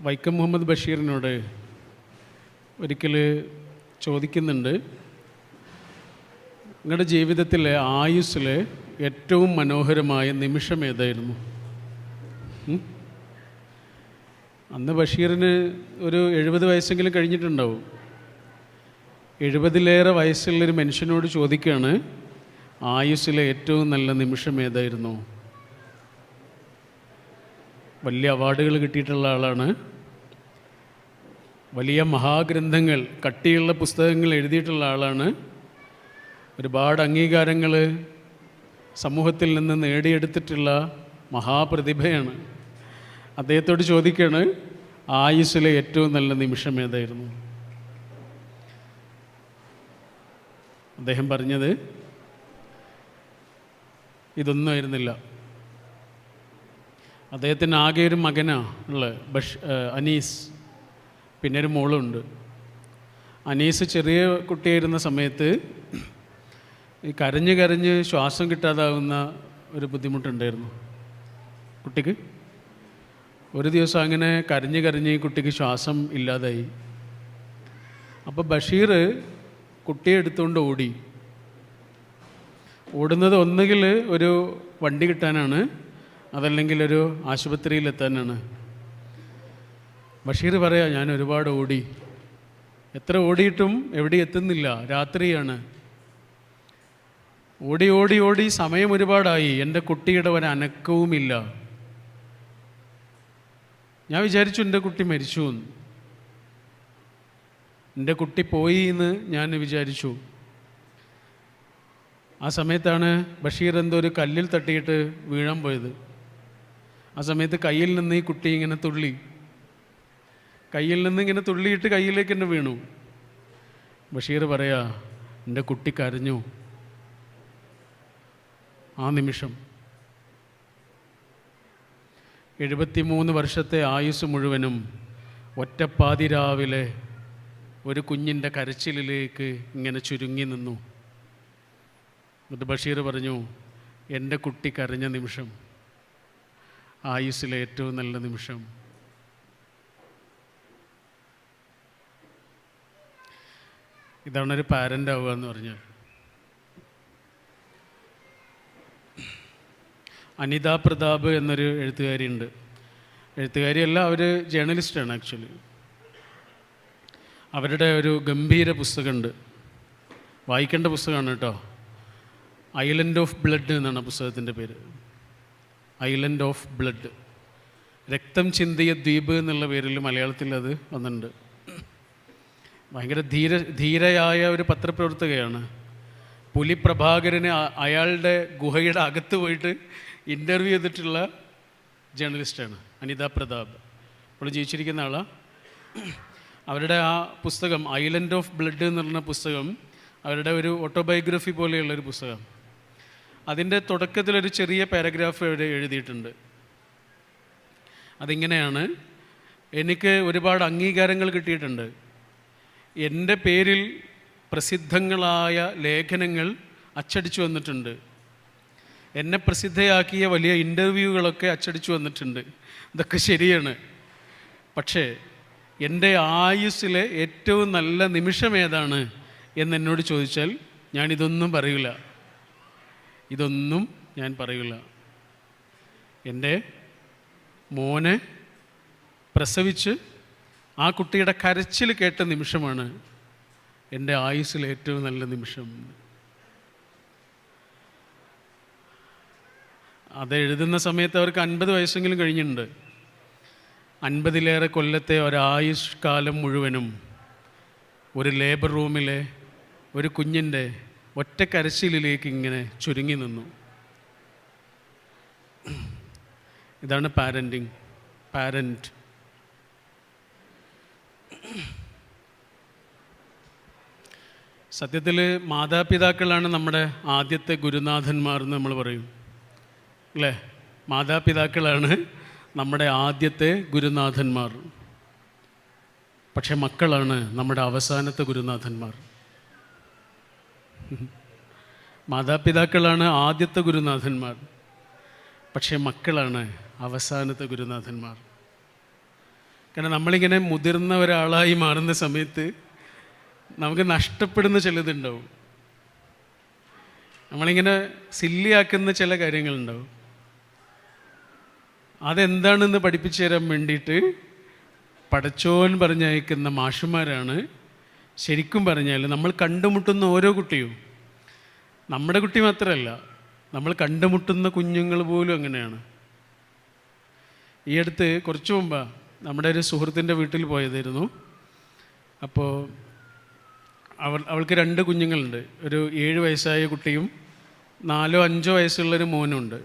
വൈക്കം മുഹമ്മദ് ബഷീറിനോട് ഒരിക്കൽ ചോദിക്കുന്നുണ്ട്. നിങ്ങളുടെ ജീവിതത്തിലെ ആയുസ്സിലെ ഏറ്റവും മനോഹരമായ നിമിഷം ഏതായിരുന്നു? അന്ന് ബഷീറിന് ഒരു എഴുപത് വയസ്സെങ്കിലും കഴിഞ്ഞിട്ടുണ്ടാവും. എഴുപതിലേറെ വയസ്സുള്ളൊരു മനുഷ്യനോട് ചോദിക്കുകയാണ് ആയുസ്സിലെ ഏറ്റവും നല്ല നിമിഷം ഏതായിരുന്നു? വലിയ അവാർഡുകൾ കിട്ടിയിട്ടുള്ള ആളാണ്. വലിയ മഹാഗ്രന്ഥങ്ങൾ കട്ടിയുള്ള പുസ്തകങ്ങൾ എഴുതിയിട്ടുള്ള ആളാണ്. ഒരുപാട് അംഗീകാരങ്ങൾ സമൂഹത്തിൽ നിന്ന് നേടിയെടുത്തിട്ടുള്ള മഹാപ്രതിഭയാണ്. അദ്ദേഹത്തോട് ചോദിക്കുകയാണ് ആയുസ്സിലെ ഏറ്റവും നല്ല നിമിഷം ഏതായിരുന്നു? അദ്ദേഹം പറഞ്ഞത് ഇതൊന്നും ആയിരുന്നില്ല. അദ്ദേഹത്തിന് ആകെ ഒരു മകനാണ് ഉള്ളത്. ബഷ് അനീസ്. പിന്നെ ഒരു മോളുണ്ട്. അനീസ് ചെറിയ കുട്ടിയായിരുന്ന സമയത്ത് ഈ കരഞ്ഞ് കരഞ്ഞ് ശ്വാസം കിട്ടാതാവുന്ന ഒരു ബുദ്ധിമുട്ടുണ്ടായിരുന്നു. കുട്ടിക്ക്? ഒരു ദിവസം അങ്ങനെ കരഞ്ഞ് കരഞ്ഞ് കുട്ടിക്ക് ശ്വാസം ഇല്ലാതായി. അപ്പോൾ ബഷീർ കുട്ടിയെ എടുത്തുകൊണ്ട് ഓടി. ഓടുന്നത് ഒന്നുകിൽ ഒരു വണ്ടി കിട്ടാനാണ് അതല്ലെങ്കിൽ ഒരു ആശുപത്രിയിലെത്താനാണ്. ബഷീർ പറയാം ഞാൻ ഒരുപാട് ഓടി. എത്ര ഓടിയിട്ടും എവിടെ എത്തുന്നില്ല. രാത്രിയാണ്. ഓടി ഓടി ഓടി സമയം ഒരുപാടായി. എന്റെ കുട്ടിയുടെ ഒരു അനക്കവുമില്ല. ഞാൻ വിചാരിച്ചു എന്റെ കുട്ടി മരിച്ചു എന്ന്. എന്റെ കുട്ടി പോയി എന്ന് ഞാൻ വിചാരിച്ചു. ആ സമയത്താണ് ബഷീർ എന്തോ ഒരു കല്ലിൽ തട്ടിയിട്ട് വീഴാൻ പോയത്. ആ സമയത്ത് കയ്യിൽ നിന്ന് ഈ കുട്ടി ഇങ്ങനെ തുള്ളി. കയ്യിൽ നിന്ന് ഇങ്ങനെ തുള്ളിയിട്ട് കയ്യിലേക്ക് തന്നെ വീണു. ബഷീർ പറയാ എന്റെ കുട്ടി കരഞ്ഞു. ആ നിമിഷം എഴുപത്തിമൂന്ന് വർഷത്തെ ആയുസ് മുഴുവനും ഒറ്റപ്പാതി രാവിലെ ഒരു കുഞ്ഞിന്റെ കരച്ചിലിലേക്ക് ഇങ്ങനെ ചുരുങ്ങി നിന്നു. എന്നിട്ട് ബഷീർ പറഞ്ഞു എന്റെ കുട്ടി കരഞ്ഞ നിമിഷം ആയുസ്സിലെ ഏറ്റവും നല്ല നിമിഷം. ഇതാണ് ഒരു പാരന്റ് ആവുക എന്ന് പറഞ്ഞാൽ. അനിത പ്രതാപ് എന്നൊരു എഴുത്തുകാരിയുണ്ട്. എഴുത്തുകാരിയല്ല അവർ ജേർണലിസ്റ്റാണ് ആക്ച്വലി അവരുടെ ഒരു ഗംഭീര പുസ്തകമുണ്ട്. വായിക്കേണ്ട പുസ്തകമാണ് കേട്ടോ. ഐലൻഡ് ഓഫ് ബ്ലഡ് എന്നാണ് പുസ്തകത്തിന്റെ പേര്. ഐലൻഡ് ഓഫ് ബ്ലഡ് രക്തം ചിന്തിയ ദ്വീപ് എന്നുള്ള പേരിൽ മലയാളത്തിൽ അത് വന്നിട്ടുണ്ട്. ഭയങ്കര ധീര ധീരയായ ഒരു പത്രപ്രവർത്തകയാണ്. പുലി പ്രഭാകരന് അയാളുടെ ഗുഹയുടെ അകത്ത് പോയിട്ട് ഇന്റർവ്യൂ ചെയ്തിട്ടുള്ള ജേർണലിസ്റ്റാണ് അനിത പ്രതാപ്. ഇപ്പോൾ ജീവിച്ചിരിക്കുന്ന ആളാണ് അവരുടെ ആ പുസ്തകം ഐലൻഡ് ഓഫ് ബ്ലഡ് എന്ന് പറഞ്ഞ പുസ്തകം അവരുടെ ഒരു ഓട്ടോബയോഗ്രഫി പോലെയുള്ളൊരു പുസ്തകം. അതിന്റെ തുടക്കത്തിലൊരു ചെറിയ പാരഗ്രാഫ് ഇവിടെ എഴുതിയിട്ടുണ്ട്. അതിങ്ങനെയാണ്. എനിക്ക് ഒരുപാട് അംഗീകാരങ്ങൾ കിട്ടിയിട്ടുണ്ട്. എന്റെ പേരിൽ പ്രസിദ്ധങ്ങളായ ലേഖനങ്ങൾ അച്ചടിച്ചു വന്നിട്ടുണ്ട്. എന്നെ പ്രസിദ്ധയാക്കിയ വലിയ ഇന്റർവ്യൂകളൊക്കെ അച്ചടിച്ചു വന്നിട്ടുണ്ട്. ഇതൊക്കെ ശരിയാണ്. പക്ഷേ എന്റെ ആയുസ്സിലെ ഏറ്റവും നല്ല നിമിഷം ഏതാണ് എന്നെന്നോട് ചോദിച്ചാൽ ഞാനിതൊന്നും പറയില്ല ഇതൊന്നും ഞാൻ പറയില്ല എന്റെ മോനെ പ്രസവിച്ച് ആ കുട്ടിയുടെ കരച്ചിൽ കേട്ട നിമിഷമാണ് എന്റെ ആയുസ്സിൽ ഏറ്റവും നല്ല നിമിഷം. അത് എഴുതുന്ന സമയത്ത് അവർക്ക് അൻപത് വയസ്സെങ്കിലും കഴിഞ്ഞിട്ടുണ്ട്. അൻപതിലേറെ കൊല്ലത്തെ ഒരായുഷ്കാലം മുഴുവനും ഒരു ലേബർ റൂമിലെ ഒരു കുഞ്ഞിന്റെ ഒറ്റ കരച്ചിലിലേക്ക് ഇങ്ങനെ ചുരുങ്ങി നിന്നു. ഇതാണ് പാരന്റിങ് പാരന്റ് സത്യത്തിൽ മാതാപിതാക്കളാണ് നമ്മുടെ ആദ്യത്തെ ഗുരുനാഥന്മാർ എന്ന് നമ്മൾ പറയും. അല്ലേ? മാതാപിതാക്കളാണ് നമ്മുടെ ആദ്യത്തെ ഗുരുനാഥന്മാർ. പക്ഷേ മക്കളാണ് നമ്മുടെ അവസാനത്തെ ഗുരുനാഥന്മാർ. മാതാപിതാക്കളാണ് ആദ്യത്തെ ഗുരുനാഥന്മാർ പക്ഷേ മക്കളാണ് അവസാനത്തെ ഗുരുനാഥന്മാർ. കാരണം നമ്മളിങ്ങനെ മുതിർന്ന ഒരാളായി മാറുന്ന സമയത്ത് നമുക്ക് നഷ്ടപ്പെടുന്ന ചിലതുണ്ടാവും. നമ്മളിങ്ങനെ സില്ലിയാക്കുന്ന ചില കാര്യങ്ങളുണ്ടാവും. അതെന്താണെന്ന് പഠിപ്പിച്ചു തരാൻ വേണ്ടിയിട്ട് പടച്ചോൻ പറഞ്ഞയക്കുന്ന മാഷുമാരാണ് ശരിക്കും പറഞ്ഞാൽ നമ്മൾ കണ്ടുമുട്ടുന്ന ഓരോ കുട്ടിയും നമ്മുടെ കുട്ടി മാത്രമല്ല നമ്മൾ കണ്ടുമുട്ടുന്ന കുഞ്ഞുങ്ങൾ പോലും അങ്ങനെയാണ്. ഈ അടുത്ത് കുറച്ച് മുമ്പ് നമ്മുടെ ഒരു സുഹൃത്തിന്റെ വീട്ടിൽ പോയതായിരുന്നു. അപ്പോൾ അവൾ അവൾക്ക് രണ്ട് കുഞ്ഞുങ്ങളുണ്ട്. ഒരു ഏഴ് വയസ്സായ കുട്ടിയും നാലോ അഞ്ചോ വയസ്സുള്ളൊരു മോനുണ്ട്.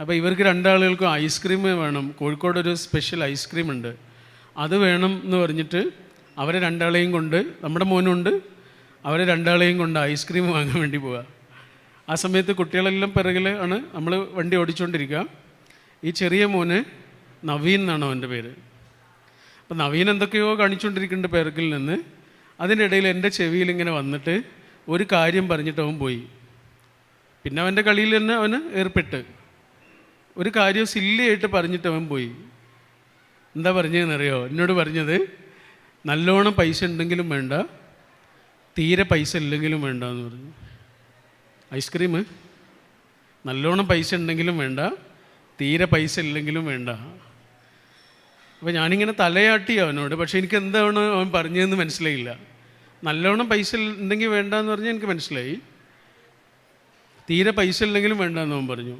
അപ്പോൾ ഇവർക്ക് രണ്ടാളുകൾക്കും ഐസ്ക്രീം വേണം. കോഴിക്കോട് ഒരു സ്പെഷ്യൽ ഐസ്ക്രീം ഉണ്ട്. അത് വേണം എന്ന് പറഞ്ഞിട്ട് അവരെ രണ്ടാളെയും കൊണ്ട് നമ്മുടെ മോനുണ്ട് അവരെ രണ്ടാളെയും കൊണ്ട് ഐസ്ക്രീം വാങ്ങാൻ വേണ്ടി പോവുക ആ സമയത്ത് കുട്ടികളെല്ലാം പിറകിൽ ആണ് നമ്മൾ വണ്ടി ഓടിച്ചുകൊണ്ടിരിക്കുക ഈ ചെറിയ മോന് നവീൻ എന്നാണ് അവന്റെ പേര്. അപ്പം നവീൻ എന്തൊക്കെയോ കാണിച്ചുകൊണ്ടിരിക്കുന്നുണ്ട് പിറകിൽ നിന്ന്. അതിന്റെ ഇടയിൽ എന്റെ ചെവിയിൽ ഇങ്ങനെ വന്നിട്ട് ഒരു കാര്യം പറഞ്ഞിട്ട് അവൻ പോയി. പിന്നെ അവന്റെ കളിയിൽ തന്നെ അവന് ഏർപ്പെട്ട്. ഒരു കാര്യം സില്ലിയായിട്ട് പറഞ്ഞിട്ട് അവൻ പോയി. എന്താ പറഞ്ഞതെന്നറിയോ? എന്നോട് പറഞ്ഞത് നല്ലോണം പൈസ ഉണ്ടെങ്കിലും വേണ്ട. തീരെ പൈസ ഇല്ലെങ്കിലും വേണ്ട എന്ന് പറഞ്ഞു. ഐസ്ക്രീം? നല്ലോണം പൈസ ഉണ്ടെങ്കിലും വേണ്ട. തീരെ പൈസ ഇല്ലെങ്കിലും വേണ്ട. അപ്പോൾ ഞാനിങ്ങനെ തലയാട്ടി അവനോട്. പക്ഷേ എനിക്ക് എന്താണ് അവൻ പറഞ്ഞതെന്ന് മനസ്സിലായില്ല. നല്ലോണം പൈസ ഉണ്ടെങ്കിൽ വേണ്ട എന്ന് പറഞ്ഞാൽ എനിക്ക് മനസ്സിലായി. തീരെ പൈസ ഇല്ലെങ്കിലും വേണ്ട എന്ന് അവൻ പറഞ്ഞു.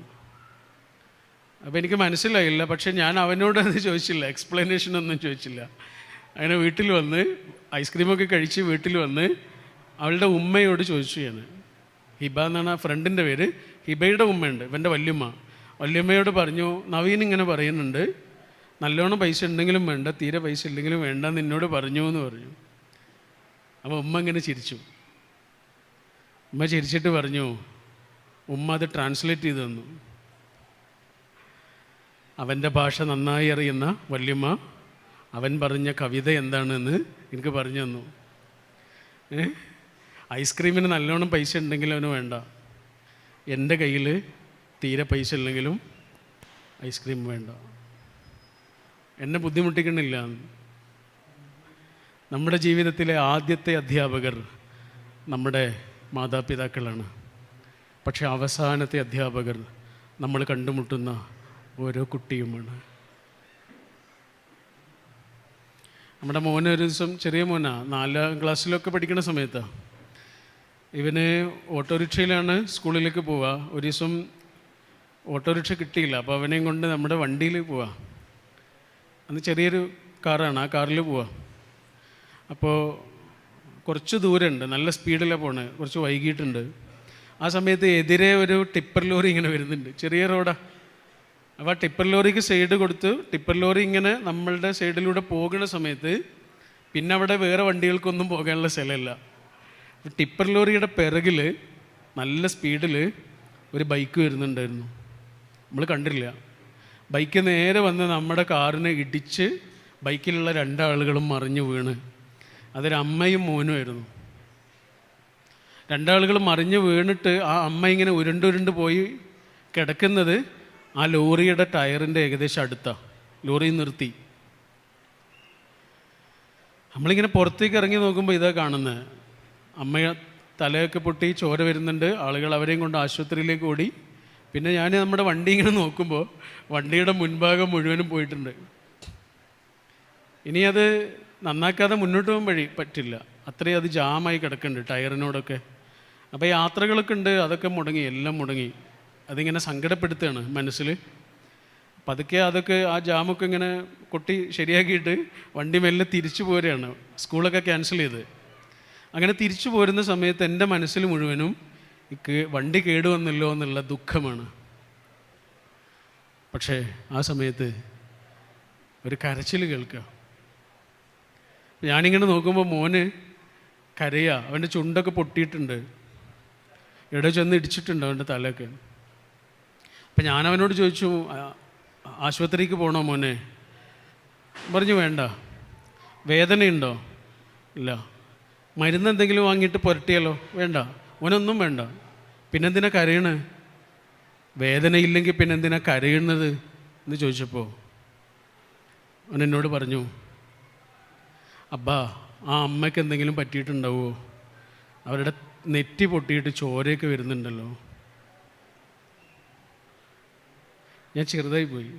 അപ്പോൾ എനിക്ക് മനസ്സിലായില്ല. പക്ഷേ ഞാൻ അവനോട് അത് ചോദിച്ചില്ല. എക്സ്പ്ലനേഷൻ ഒന്നും ചോദിച്ചില്ല. അങ്ങനെ വീട്ടിൽ വന്ന് ഐസ്ക്രീമൊക്കെ കഴിച്ച് വീട്ടിൽ വന്ന് അവളുടെ ഉമ്മയോട് ചോദിച്ചു ഞാൻ. ഹിബ എന്നാണ് ആ ഫ്രണ്ടിന്റെ പേര്. ഹിബയുടെ ഉമ്മയുണ്ട് ഇവന്റെ വല്യമ്മ. വല്യമ്മയോട് പറഞ്ഞു നവീൻ ഇങ്ങനെ പറയുന്നുണ്ട് നല്ലോണം പൈസ ഉണ്ടെങ്കിലും വേണ്ട തീരെ പൈസ ഇല്ലെങ്കിലും വേണ്ട നിന്നോട് പറഞ്ഞു എന്ന് പറഞ്ഞു. അപ്പോൾ ഉമ്മ ഇങ്ങനെ ചിരിച്ചു. ഉമ്മ ചിരിച്ചിട്ട് പറഞ്ഞു ഉമ്മ അത് ട്രാൻസ്ലേറ്റ് ചെയ്തു തന്നു. അവന്റെ ഭാഷ നന്നായി അറിയുന്ന വല്യമ്മ അവൻ പറഞ്ഞ കവിത എന്താണെന്ന് എനിക്ക് പറഞ്ഞു തന്നു. ഐസ്ക്രീമിന് നല്ലോണം പൈസ ഉണ്ടെങ്കിൽ അവന് വേണ്ട. എന്റെ കയ്യിൽ തീരെ പൈസ ഇല്ലെങ്കിലും ഐസ്ക്രീം വേണ്ട. എന്നെ ബുദ്ധിമുട്ടിക്കണില്ല. നമ്മുടെ ജീവിതത്തിലെ ആദ്യത്തെ അധ്യാപകർ നമ്മുടെ മാതാപിതാക്കളാണ്. പക്ഷേ അവസാനത്തെ അധ്യാപകർ നമ്മൾ കണ്ടുമുട്ടുന്ന ഓരോ കുട്ടിയുമാണ്. നമ്മുടെ മോൻ ഒരു ദിവസം ചെറിയ മോനാ നാലാം ക്ലാസ്സിലൊക്കെ പഠിക്കുന്ന സമയത്താണ് ഇവന് ഓട്ടോറിക്ഷയിലാണ് സ്കൂളിലേക്ക് പോവുക ഒരു ദിവസം ഓട്ടോറിക്ഷ കിട്ടിയില്ല. അപ്പോൾ അവനെയും കൊണ്ട് നമ്മുടെ വണ്ടിയിൽ പോവാ. അന്ന് ചെറിയൊരു കാറാണ് ആ കാറിൽ പോവാ. അപ്പോൾ കുറച്ച് ദൂരമുണ്ട് നല്ല സ്പീഡിലാണ് പോണേ കുറച്ച് വൈകിട്ടുണ്ട് ആ സമയത്ത് എതിരെ ഒരു ടിപ്പർ ലോറി ഇങ്ങനെ വരുന്നുണ്ട്. ചെറിയ റോഡാ. അപ്പോൾ ആ ടിപ്പർ ലോറിക്ക് സൈഡ് കൊടുത്ത്. ടിപ്പർ ലോറി ഇങ്ങനെ നമ്മളുടെ സൈഡിലൂടെ പോകുന്ന സമയത്ത് പിന്നെ അവിടെ വേറെ വണ്ടികൾക്കൊന്നും പോകാനുള്ള സ്ഥലമില്ല. ടിപ്പർ ലോറിയുടെ പിറകിൽ നല്ല സ്പീഡിൽ ഒരു ബൈക്ക് വരുന്നുണ്ടായിരുന്നു. നമ്മൾ കണ്ടില്ല ബൈക്ക് നേരെ വന്ന് നമ്മുടെ കാറിനെ ഇടിച്ച് ബൈക്കിലുള്ള രണ്ടാളുകളും മറിഞ്ഞു വീണ്. അതൊരു അമ്മയും മോനുമായിരുന്നു രണ്ടാളുകൾ മറിഞ്ഞു വീണിട്ട് ആ അമ്മ ഇങ്ങനെ ഉരുണ്ടുരുണ്ട് പോയി കിടക്കുന്നത് ആ ലോറിയുടെ ടയറിന്റെ ഏകദേശം അടുത്താണ് ലോറി നിർത്തി. നമ്മളിങ്ങനെ പുറത്തേക്ക് ഇറങ്ങി നോക്കുമ്പോൾ ഇതാ കാണുന്നത് അമ്മയെ തലയൊക്കെ പൊട്ടി ചോര വരുന്നുണ്ട്. ആളുകൾ അവരെയും കൊണ്ട് ആശുപത്രിയിലേക്ക് ഓടി. പിന്നെ ഞാൻ നമ്മുടെ വണ്ടി ഇങ്ങനെ നോക്കുമ്പോൾ വണ്ടിയുടെ മുൻഭാഗം മുഴുവനും പോയിട്ടുണ്ട്. ഇനി അത് നന്നാക്കാതെ മുന്നോട്ട് പോകാൻ വഴി പറ്റില്ല. അത്രയും അത് ജാമായി കിടക്കുന്നുണ്ട് ടയറിനോടൊക്കെ. അപ്പോൾ യാത്രകളൊക്കെ ഉണ്ട്. അതൊക്കെ മുടങ്ങി എല്ലാം മുടങ്ങി. അതിങ്ങനെ സങ്കടപ്പെടുത്തുകയാണ് മനസ്സിൽ പതുക്കെ അതൊക്കെ ആ ജാമൊക്കെ ഇങ്ങനെ കൊട്ടി ശരിയാക്കിയിട്ട് വണ്ടി മെല്ലെ തിരിച്ചു പോരുകയാണ്. സ്കൂളൊക്കെ ക്യാൻസൽ ചെയ്ത്. അങ്ങനെ തിരിച്ചു പോരുന്ന സമയത്ത് എന്റെ മനസ്സിൽ മുഴുവനും ഇക്ക് വണ്ടി കേടുവന്നല്ലോ എന്നുള്ള ദുഃഖമാണ്. പക്ഷേ ആ സമയത്ത് ഒരു കരച്ചിൽ കേൾക്കുക. ഞാനിങ്ങനെ നോക്കുമ്പോൾ മോന് കരയുക അവന്റെ ചുണ്ടൊക്കെ പൊട്ടിയിട്ടുണ്ട്. ഇവിടെ ചെന്ന് ഇടിച്ചിട്ടുണ്ട് അവന്റെ തലയൊക്കെ. അപ്പം ഞാൻ അവനോട് ചോദിച്ചു "ആ- ആശുപത്രിക്ക് പോകണോ മോനെ? പറഞ്ഞു വേണ്ട. വേദനയുണ്ടോ? ഇല്ല. മരുന്ന് എന്തെങ്കിലും വാങ്ങിയിട്ട് പുരട്ടിയാലോ? വേണ്ട. ഓനൊന്നും വേണ്ട. പിന്നെന്തിനാ കരയണ്? വേദനയില്ലെങ്കിൽ പിന്നെന്തിനാ കരയുന്നത്? എന്ന് ചോദിച്ചപ്പോൾ അവൻ എന്നോട് പറഞ്ഞു അബ്ബാ ആ അമ്മയ്ക്ക് എന്തെങ്കിലും പറ്റിയിട്ടുണ്ടാവുമോ അവരുടെ നെറ്റി പൊട്ടിയിട്ട് ചോരയൊക്കെ വരുന്നുണ്ടല്ലോ. ഞാൻ ചെറുതായി പോയി.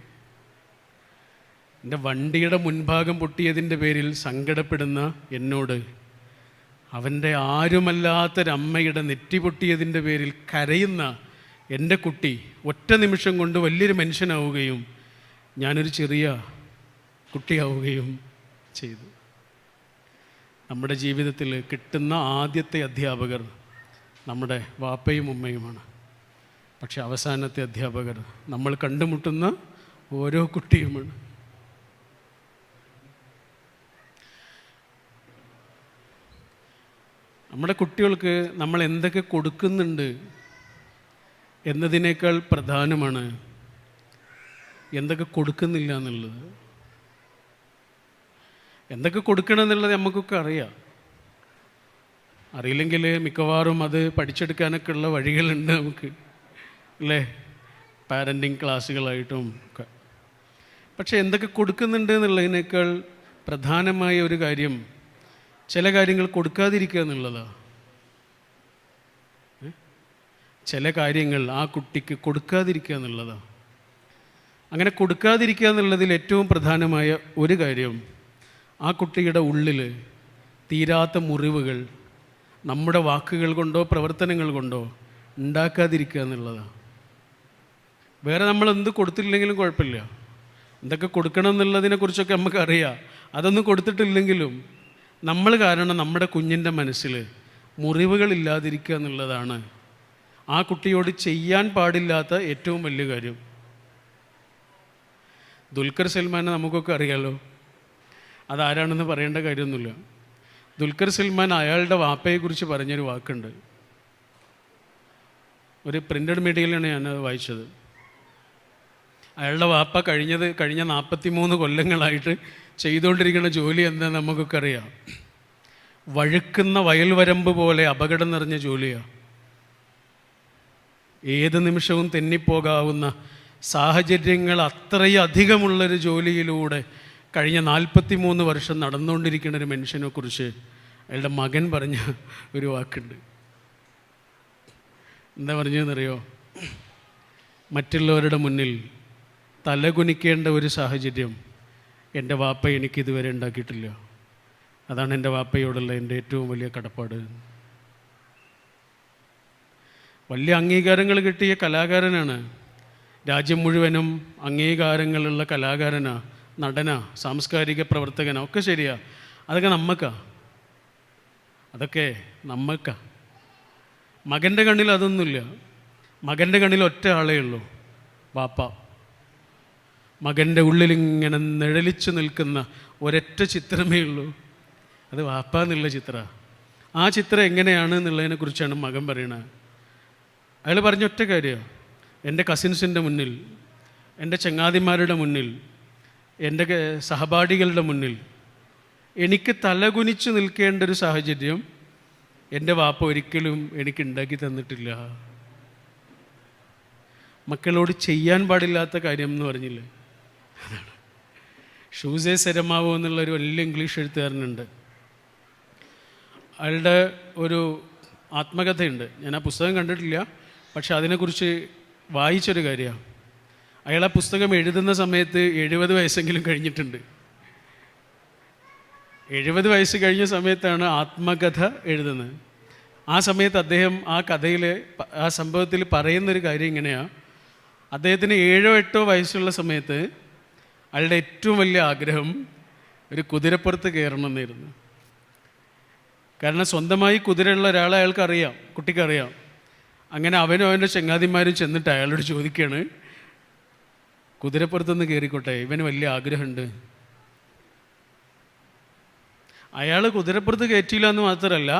എന്റെ വണ്ടിയുടെ മുൻഭാഗം പൊട്ടിയതിന്റെ പേരിൽ സങ്കടപ്പെടുന്ന എന്നോട് അവന്റെ ആരുമല്ലാത്തൊരമ്മയുടെ നെറ്റി പൊട്ടിയതിന്റെ പേരിൽ കരയുന്ന എന്റെ കുട്ടി ഒറ്റ നിമിഷം കൊണ്ട് വലിയൊരു മനുഷ്യനാവുകയും ഞാനൊരു ചെറിയ കുട്ടിയാവുകയും ചെയ്തു. നമ്മുടെ ജീവിതത്തിൽ കിട്ടുന്ന ആദ്യത്തെ അധ്യാപകർ നമ്മുടെ വാപ്പയും ഉമ്മയുമാണ്. പക്ഷെ അവസാനത്തെ അധ്യാപകർ നമ്മൾ കണ്ടുമുട്ടുന്ന ഓരോ കുട്ടിയുമാണ്. നമ്മുടെ കുട്ടികൾക്ക് നമ്മൾ എന്തൊക്കെ കൊടുക്കുന്നുണ്ട് എന്നതിനേക്കാൾ പ്രധാനമാണ് എന്തൊക്കെ കൊടുക്കുന്നില്ല എന്നുള്ളത്. എന്തൊക്കെ കൊടുക്കണം എന്നുള്ളത് നമുക്കൊക്കെ അറിയാം. അറിയില്ലെങ്കിൽ മിക്കവാറും അത് പഠിച്ചെടുക്കാനൊക്കെ ഉള്ള വഴികളുണ്ട് നമുക്ക്. അല്ലേ പാരന്റിങ് ക്ലാസ്സുകളായിട്ടും ഒക്കെ. പക്ഷേ എന്തൊക്കെ കൊടുക്കുന്നുണ്ട് എന്നുള്ളതിനേക്കാൾ പ്രധാനമായ ഒരു കാര്യം ചില കാര്യങ്ങൾ കൊടുക്കാതിരിക്കുക എന്നുള്ളതാണ് ചില കാര്യങ്ങൾ ആ കുട്ടിക്ക് കൊടുക്കാതിരിക്കുക എന്നുള്ളതാണ് അങ്ങനെ കൊടുക്കാതിരിക്കുക എന്നുള്ളതിൽ ഏറ്റവും പ്രധാനമായ ഒരു കാര്യം ആ കുട്ടിയുടെ ഉള്ളിൽ തീരാത്ത മുറിവുകൾ നമ്മുടെ വാക്കുകൾ കൊണ്ടോ പ്രവർത്തനങ്ങൾ കൊണ്ടോ ഉണ്ടാക്കാതിരിക്കുക എന്നുള്ളതാണ് വേറെ നമ്മൾ എന്ത് കൊടുത്തില്ലെങ്കിലും കുഴപ്പമില്ല. എന്തൊക്കെ കൊടുക്കണം എന്നുള്ളതിനെക്കുറിച്ചൊക്കെ നമുക്ക് അറിയാം അതൊന്നും കൊടുത്തിട്ടില്ലെങ്കിലും നമ്മൾ കാരണം നമ്മുടെ കുഞ്ഞിന്റെ മനസ്സിൽ മുറിവുകളില്ലാതിരിക്കുക എന്നുള്ളതാണ് ആ കുട്ടിയോട് ചെയ്യാൻ പാടില്ലാത്ത ഏറ്റവും വലിയ കാര്യം. ദുൽഖർ സൽമാനെ നമുക്കൊക്കെ അറിയാലോ. അതാരാണെന്ന് പറയേണ്ട കാര്യമൊന്നുമില്ല. ദുൽഖർ സൽമാൻ അയാളുടെ വാപ്പയെക്കുറിച്ച് പറഞ്ഞൊരു വാക്കുണ്ട്. ഒരു പ്രിന്റഡ് മീഡിയയിലാണ് ഞാനത് വായിച്ചത്. അയാളുടെ വാപ്പ കഴിഞ്ഞത് കഴിഞ്ഞ നാൽപ്പത്തി മൂന്ന് കൊല്ലങ്ങളായിട്ട് ചെയ്തുകൊണ്ടിരിക്കുന്ന ജോലി എന്താ നമുക്കൊക്കെ അറിയാം. വഴുക്കുന്ന വയൽവരമ്പ് പോലെ അപകടം നിറഞ്ഞ ജോലിയാണ് ഏത് നിമിഷവും തെന്നിപ്പോകാവുന്ന സാഹചര്യങ്ങൾ അത്രയും അധികമുള്ളൊരു ജോലിയിലൂടെ കഴിഞ്ഞ നാൽപ്പത്തി മൂന്ന് വർഷം നടന്നുകൊണ്ടിരിക്കുന്ന ഒരു മനുഷ്യനെ കുറിച്ച് അയാളുടെ മകൻ പറഞ്ഞ ഒരു വാക്കുണ്ട്. എന്താ പറഞ്ഞതെന്നറിയോ? മറ്റുള്ളവരുടെ മുന്നിൽ തലകുനിക്കേണ്ട ഒരു സാഹചര്യം എന്റെ വാപ്പ എനിക്ക് ഇതുവരെ ഉണ്ടാക്കിയിട്ടില്ല. അതാണ് എന്റെ വാപ്പയോടുള്ള എന്റെ ഏറ്റവും വലിയ കടപ്പാട്. വലിയ അംഗീകാരങ്ങൾ കിട്ടിയ കലാകാരനാണ്. രാജ്യം മുഴുവനും അംഗീകാരങ്ങളുള്ള കലാകാരനാ നടനാ സാംസ്കാരിക പ്രവർത്തകനാ ഒക്കെ ശരിയാ. അതൊക്കെ നമ്മക്കാ. അതൊക്കെ നമ്മക്കാ. മകന്റെ കണ്ണിൽ അതൊന്നുമില്ല. മകന്റെ കണ്ണിൽ ഒറ്റ ആളേ ഉള്ളൂ. ബാപ്പ മകന്റെ ഉള്ളിലിങ്ങനെ നിഴലിച്ചു നിൽക്കുന്ന ഒരൊറ്റ ചിത്രമേ ഉള്ളൂ. അത് വാപ്പ എന്നുള്ള ചിത്ര. ആ ചിത്രം എങ്ങനെയാണ് എന്നുള്ളതിനെ കുറിച്ചാണ് മകൻ പറയണത്. അയാൾ പറഞ്ഞ ഒറ്റ കാര്യം എന്റെ കസിൻസിന്റെ മുന്നിൽ എന്റെ ചങ്ങാതിമാരുടെ മുന്നിൽ എന്റെ സഹപാഠികളുടെ മുന്നിൽ എനിക്ക് തലകുനിച്ച് നിൽക്കേണ്ട ഒരു സാഹചര്യം എന്റെ വാപ്പ ഒരിക്കലും എനിക്ക് ഉണ്ടാക്കി തന്നിട്ടില്ല. മക്കളോട് ചെയ്യാൻ പാടില്ലാത്ത കാര്യം എന്ന് പറഞ്ഞില്ലേ? അതാണ്. ഷൂസേ സെരമാവോ എന്നുള്ളൊരു വലിയ ഇംഗ്ലീഷ് എഴുത്തുകാരനുണ്ട്. അയാളുടെ ഒരു ആത്മകഥയുണ്ട്. ഞാൻ ആ പുസ്തകം കണ്ടിട്ടില്ല പക്ഷെ അതിനെക്കുറിച്ച് വായിച്ചൊരു കാര്യമാണ്. അയാൾ ആ പുസ്തകം എഴുതുന്ന സമയത്ത് എഴുപത് വയസ്സെങ്കിലും കഴിഞ്ഞിട്ടുണ്ട്. എഴുപത് വയസ്സ് കഴിഞ്ഞ സമയത്താണ് ആത്മകഥ എഴുതുന്നത്. ആ സമയത്ത് അദ്ദേഹം ആ കഥയിൽ ആ സംഭവത്തിൽ പറയുന്നൊരു കാര്യം ഇങ്ങനെയാണ് അദ്ദേഹത്തിന് ഏഴോ എട്ടോ വയസ്സുള്ള സമയത്ത് അയാളുടെ ഏറ്റവും വലിയ ആഗ്രഹം ഒരു കുതിരപ്പുറത്ത് കയറണമെന്നായിരുന്നു. കാരണം സ്വന്തമായി കുതിരയുള്ള ഒരാളെ അയാൾക്കറിയാം കുട്ടിക്കറിയാം. അങ്ങനെ അവനും അവന്റെ ചങ്ങാതിമാരും ചെന്നിട്ട് അയാളോട് ചോദിക്കുകയാണ് കുതിരപ്പുറത്തുനിന്ന് കയറിക്കോട്ടെ ഇവന് വലിയ ആഗ്രഹമുണ്ട്. അയാൾ കുതിരപ്പുറത്ത് കയറ്റിയില്ല എന്ന് മാത്രമല്ല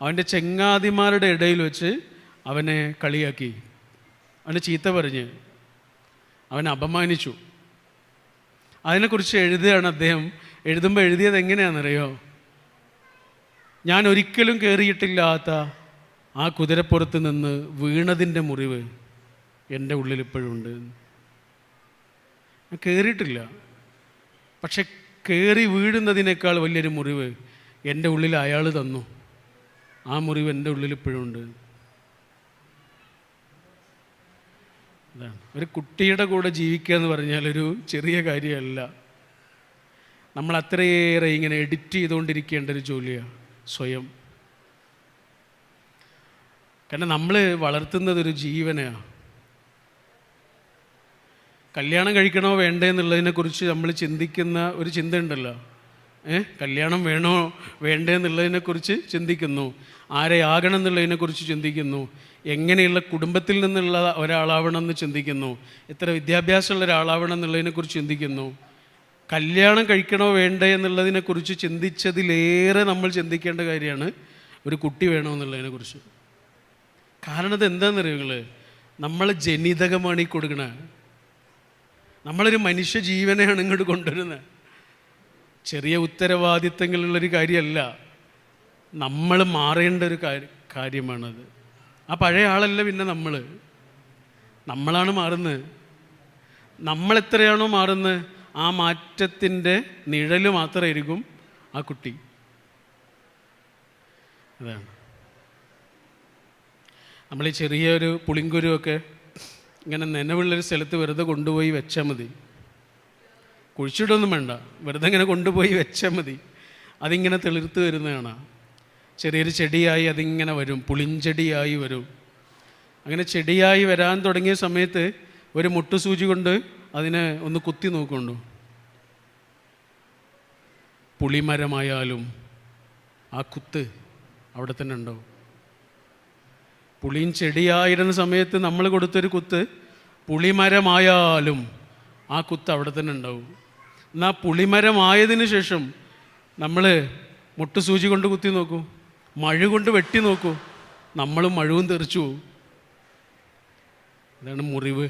അവന്റെ ചെങ്ങാതിമാരുടെ ഇടയിൽ വെച്ച് അവനെ കളിയാക്കി. അവനെ ചീത്ത പറഞ്ഞ് അവനെ അപമാനിച്ചു. അതിനെക്കുറിച്ച് എഴുതുകയാണ് അദ്ദേഹം. എഴുതുമ്പോൾ എഴുതിയത് എങ്ങനെയാണെന്നറിയോ? ഞാൻ ഒരിക്കലും കയറിയിട്ടില്ലാത്ത ആ കുതിരപ്പുറത്ത് നിന്ന് വീണതിന്റെ മുറിവ് എന്റെ ഉള്ളിൽ ഇപ്പോഴും ഉണ്ട്. ഞാൻ കയറിയിട്ടില്ല പക്ഷെ കയറി വീഴുന്നതിനേക്കാൾ വലിയൊരു മുറിവ് എന്റെ ഉള്ളിൽ അയാൾ തന്നു. ആ മുറിവ് എന്റെ ഉള്ളിൽ ഇപ്പോഴും അതാണ് ഒരു കുട്ടിയുടെ കൂടെ ജീവിക്കുക എന്ന് പറഞ്ഞാൽ ഒരു ചെറിയ കാര്യമല്ല. നമ്മൾ അത്രയേറെ ഇങ്ങനെ എഡിറ്റ് ചെയ്തുകൊണ്ടിരിക്കേണ്ട ഒരു ജോലിയാണ് സ്വയം. കാരണം നമ്മൾ വളർത്തുന്നത് ഒരു ജീവനെയാണ്. കല്യാണം കഴിക്കണോ വേണ്ടേ എന്നുള്ളതിനെക്കുറിച്ച് നമ്മൾ ചിന്തിക്കുന്ന ഒരു ചിന്ത ഉണ്ടല്ലോ. കല്യാണം വേണോ വേണ്ടേ എന്നുള്ളതിനെക്കുറിച്ച് ചിന്തിക്കുന്നു. ആരെ ആകണം എന്നുള്ളതിനെക്കുറിച്ച് ചിന്തിക്കുന്നു. എങ്ങനെയുള്ള കുടുംബത്തിൽ നിന്നുള്ള ഒരാളാവണം എന്ന് ചിന്തിക്കുന്നു. എത്ര വിദ്യാഭ്യാസമുള്ള ഒരാളാവണം എന്നുള്ളതിനെക്കുറിച്ച് ചിന്തിക്കുന്നു. കല്യാണം കഴിക്കണോ വേണ്ടേ എന്നുള്ളതിനെക്കുറിച്ച് ചിന്തിച്ചതിലേറെ നമ്മൾ ചിന്തിക്കേണ്ട കാര്യമാണ് ഒരു കുട്ടി വേണോ എന്നുള്ളതിനെക്കുറിച്ച് കാരണം ഇത് എന്താണെന്നറിയോ നിങ്ങൾ നമ്മൾ ജനിതകമാണ് ഈ കൊടുക്കണേ. നമ്മളൊരു മനുഷ്യ ജീവനെയാണ് ഇങ്ങോട്ട് കൊണ്ടുവരുന്നത്. ചെറിയ ഉത്തരവാദിത്തങ്ങളുള്ളൊരു കാര്യമല്ല. നമ്മൾ മാറേണ്ട ഒരു കാര്യ കാര്യമാണത്. ആ പഴയ ആളല്ല പിന്നെ നമ്മൾ നമ്മളാണ് മാറുന്നത് നമ്മൾ എത്രയാണോ മാറുന്നത് ആ മാറ്റത്തിന്റെ നിഴൽ മാത്രമായിരിക്കും ആ കുട്ടി. അതാണ്. നമ്മൾ ചെറിയൊരു പുളിങ്കുരുവൊക്കെ ഇങ്ങനെ നനവുള്ളൊരു സ്ഥലത്ത് വെറുതെ കൊണ്ടുപോയി വെച്ചാൽ മതി. കുഴിച്ചിടൊന്നും വേണ്ട. വെറുതെ ഇങ്ങനെ കൊണ്ടുപോയി വെച്ചാൽ മതി. അതിങ്ങനെ തെളിർത്ത് വരുന്നതാണ്. ചെറിയൊരു ചെടിയായി അതിങ്ങനെ വരും. പുളിഞ്ചെടിയായി വരും. അങ്ങനെ ചെടിയായി വരാൻ തുടങ്ങിയ സമയത്ത് ഒരു മുട്ടുസൂചി കൊണ്ട് അതിനെ ഒന്ന് കുത്തി നോക്കുന്നുണ്ടോ. പുളിമരമായാലും ആ കുത്ത് അവിടെ തന്നെ ഉണ്ടാവും. പുളിയും ചെടിയായിരുന്ന സമയത്ത് നമ്മൾ കൊടുത്തൊരു കുത്ത് പുളിമരമായാലും ആ കുത്ത് അവിടെ തന്നെ ഉണ്ടാവും. എന്നാൽ പുളിമരമായതിന് ശേഷം നമ്മൾ മുട്ട് സൂചി കൊണ്ട് കുത്തി നോക്കൂ. മഴ കൊണ്ട് വെട്ടി നോക്കൂ. നമ്മളും മഴവും തെറിച്ചു പോകും ഇതാണ് മുറിവ്.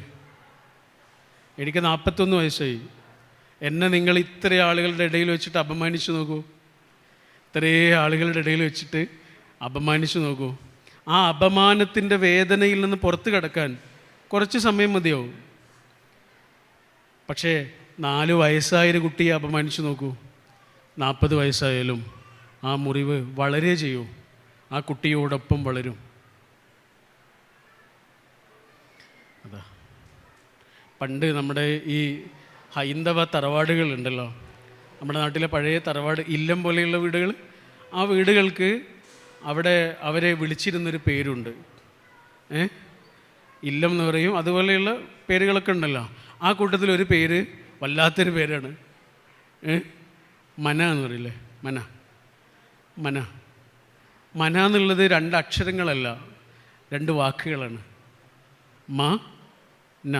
എനിക്ക് നാൽപ്പത്തൊന്ന് വയസ്സായി. എന്നെ നിങ്ങൾ ഇത്ര ആളുകളുടെ ഇടയിൽ വെച്ചിട്ട് അപമാനിച്ചു നോക്കൂ. ഇത്രേ ആളുകളുടെ ഇടയിൽ വെച്ചിട്ട് അപമാനിച്ചു നോക്കൂ. ആ അപമാനത്തിന്റെ വേദനയിൽ നിന്ന് പുറത്ത് കിടക്കാൻ കുറച്ച് സമയം മതിയാവും. പക്ഷേ നാല് വയസ്സായൊരു കുട്ടിയെ അപമാനിച്ചു നോക്കൂ. നാൽപ്പത് വയസ്സായാലും ആ മുറിവ് വളരെ ചെയ്യൂ. ആ കുട്ടിയോടൊപ്പം വളരും. അതാ. പണ്ട് നമ്മുടെ ഈ ഹൈന്ദവ തറവാടുകളുണ്ടല്ലോ നമ്മുടെ നാട്ടിലെ പഴയ തറവാട് ഇല്ലം പോലെയുള്ള വീടുകൾ. ആ വീടുകൾക്ക് അവിടെ അവരെ വിളിച്ചിരുന്നൊരു പേരുണ്ട്. ഏ? ഇല്ലം എന്ന് പറയും. അതുപോലെയുള്ള പേരുകളൊക്കെ ഉണ്ടല്ലോ. ആ കൂട്ടത്തിൽ ഒരു പേര് വല്ലാത്തൊരു പേരാണ്. മന എന്ന് പറയില്ലേ? മന. മന. മന എന്നുള്ളത് രണ്ട് അക്ഷരങ്ങളല്ല രണ്ട് വാക്കുകളാണ്. മ ന.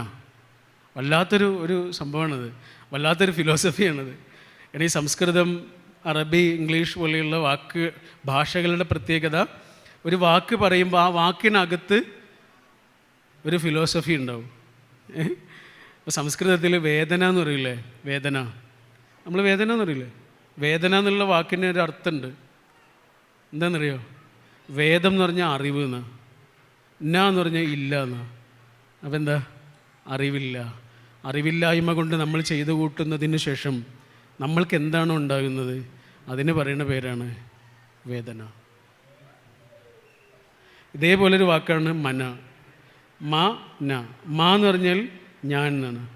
വല്ലാത്തൊരു ഒരു സംഭവമാണത്. വല്ലാത്തൊരു ഫിലോസഫിയാണത്. കാരണം ഈ സംസ്കൃതം അറബി ഇംഗ്ലീഷ് പോലെയുള്ള വാക്ക് ഭാഷകളുടെ പ്രത്യേകത ഒരു വാക്ക് പറയുമ്പോൾ ആ വാക്കിനകത്ത് ഒരു ഫിലോസഫി ഉണ്ടാവും. ഇപ്പോൾ സംസ്കൃതത്തിൽ വേദന എന്ന് പറയില്ലേ? വേദന. നമ്മൾ വേദന എന്ന് പറയില്ലേ? വേദന എന്നുള്ള വാക്കിന് ഒരു അർത്ഥമുണ്ട്. എന്താണെന്നറിയോ? വേദം എന്ന് പറഞ്ഞാൽ അറിവ് എന്നാ. ന എന്ന് പറഞ്ഞാൽ ഇല്ല എന്നാ. അപ്പം എന്താ? അറിവില്ല. അറിവില്ലായ്മ കൊണ്ട് നമ്മൾ ചെയ്തു കൂട്ടുന്നതിന് ശേഷം നമ്മൾക്ക് എന്താണ് ഉണ്ടാകുന്നത്? അതിന് പറയുന്ന പേരാണ് വേദന. ഇതേപോലൊരു വാക്കാണ് മന. മ ന. മ എന്ന് പറഞ്ഞാൽ ഞാൻ എന്നാണ്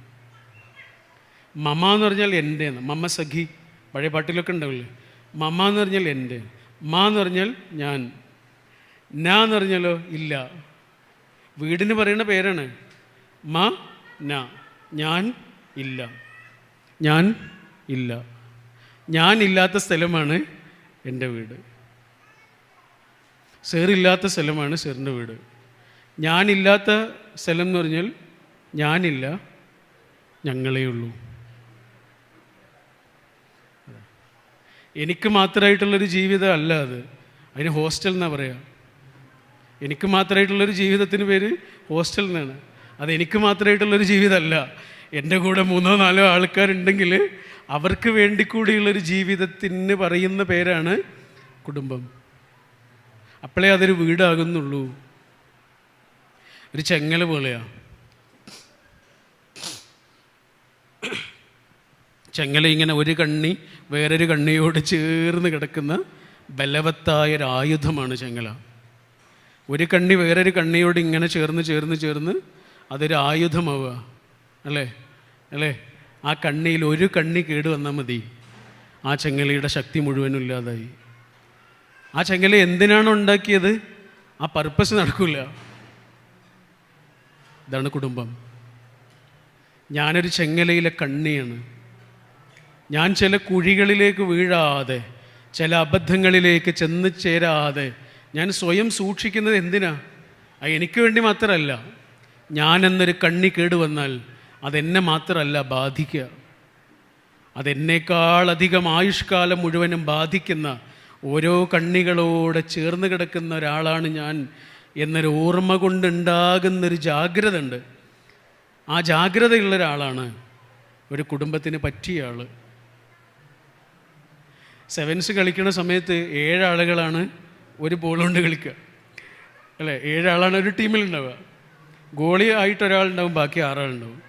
മമ എന്ന് പറഞ്ഞാൽ എന്റെ എന്ന് മമ്മ സഖി പഴയ പാട്ടിലൊക്കെ ഉണ്ടാവില്ലേ? മമ എന്ന് പറഞ്ഞാൽ എന്റെ മാ എന്ന് പറഞ്ഞാൽ ഞാൻ. നാ എന്ന് പറഞ്ഞാലോ ഇല്ല. വീടിന് പറയുന്ന പേരാണ്. മ ന. ഞാൻ ഇല്ല. ഞാൻ ഇല്ല. ഞാൻ ഇല്ലാത്ത സ്ഥലമാണ് എന്റെ വീട്. സെറില്ലാത്ത സ്ഥലമാണ് സെറിന്റെ വീട്. ഞാനില്ലാത്ത സ്ഥലം എന്ന് പറഞ്ഞാൽ ഞാനില്ല ഞങ്ങളേ ഉള്ളൂ എനിക്ക് മാത്രമായിട്ടുള്ളൊരു ജീവിതം അല്ല അത്. അതിന് ഹോസ്റ്റൽ എന്നാ പറയുക എനിക്ക് മാത്രമായിട്ടുള്ളൊരു ജീവിതത്തിന് പേര് ഹോസ്റ്റൽ എന്നാണ്. അത് എനിക്ക് മാത്രമായിട്ടുള്ളൊരു ജീവിതമല്ല. എന്റെ കൂടെ മൂന്നോ നാലോ ആൾക്കാരുണ്ടെങ്കിൽ അവർക്ക് വേണ്ടി കൂടിയുള്ളൊരു ജീവിതത്തിന് പറയുന്ന പേരാണ് കുടുംബം. അപ്പോഴേ അതൊരു വീടാകുന്നുള്ളൂ. ഒരു ചെങ്ങല പോലെയാ. ചെങ്ങല ഇങ്ങനെ ഒരു കണ്ണി വേറൊരു കണ്ണിയോട് ചേർന്ന് കിടക്കുന്ന ബലവത്തായ ഒരു ആയുധമാണ് ചെങ്ങല. ഒരു കണ്ണി വേറൊരു കണ്ണിയോട് ഇങ്ങനെ ചേർന്ന് ചേർന്ന് ചേർന്ന് അതൊരു ആയുധമാവുക. അല്ലേ? അല്ലേ? ആ കണ്ണിയിൽ ഒരു കണ്ണി കേട് വന്നാൽ മതി. ആ ചെങ്ങലയുടെ ശക്തി മുഴുവനും ഇല്ലാതായി. ആ ചെങ്ങല എന്തിനാണ് ഉണ്ടാക്കിയത്? ആ പർപ്പസ് നടക്കില്ല ഇതാണ് കുടുംബം. ഞാനൊരു ചെങ്ങലയിലെ കണ്ണിയാണ്. ഞാൻ ചില കുഴികളിലേക്ക് വീഴാതെ ചില അബദ്ധങ്ങളിലേക്ക് ചെന്ന് ചേരാതെ ഞാൻ സ്വയം സൂക്ഷിക്കുന്നത് എന്തിനാ? അത് എനിക്ക് വേണ്ടി മാത്രമല്ല ഞാൻ എന്നൊരു കണ്ണി കേടുവന്നാൽ അതെന്നെ മാത്രമല്ല ബാധിക്കുക. അതെന്നേക്കാളധികം ആയുഷ്കാലം മുഴുവനും ബാധിക്കുന്ന ഓരോ കണ്ണികളോടെ ചേർന്ന് കിടക്കുന്ന ഒരാളാണ് ഞാൻ എന്നൊരു ഓർമ്മ കൊണ്ടുണ്ടാകുന്നൊരു ജാഗ്രത ഉണ്ട് ആ ജാഗ്രതയുള്ള ഒരാളാണ് ഒരു കുടുംബത്തിന് പറ്റിയ ആൾ സെവൻസ് കളിക്കുന്ന സമയത്ത് ഏഴാളുകളാണ് ഒരു ബോൾ കൊണ്ട് കളിക്കുക. അല്ലേ? ഏഴാളാണ് ഒരു ടീമിൽ ഉണ്ടാവുക. ഗോളി ആയിട്ട് ഒരാളുണ്ടാവും ബാക്കി ആറാളുണ്ടാവും.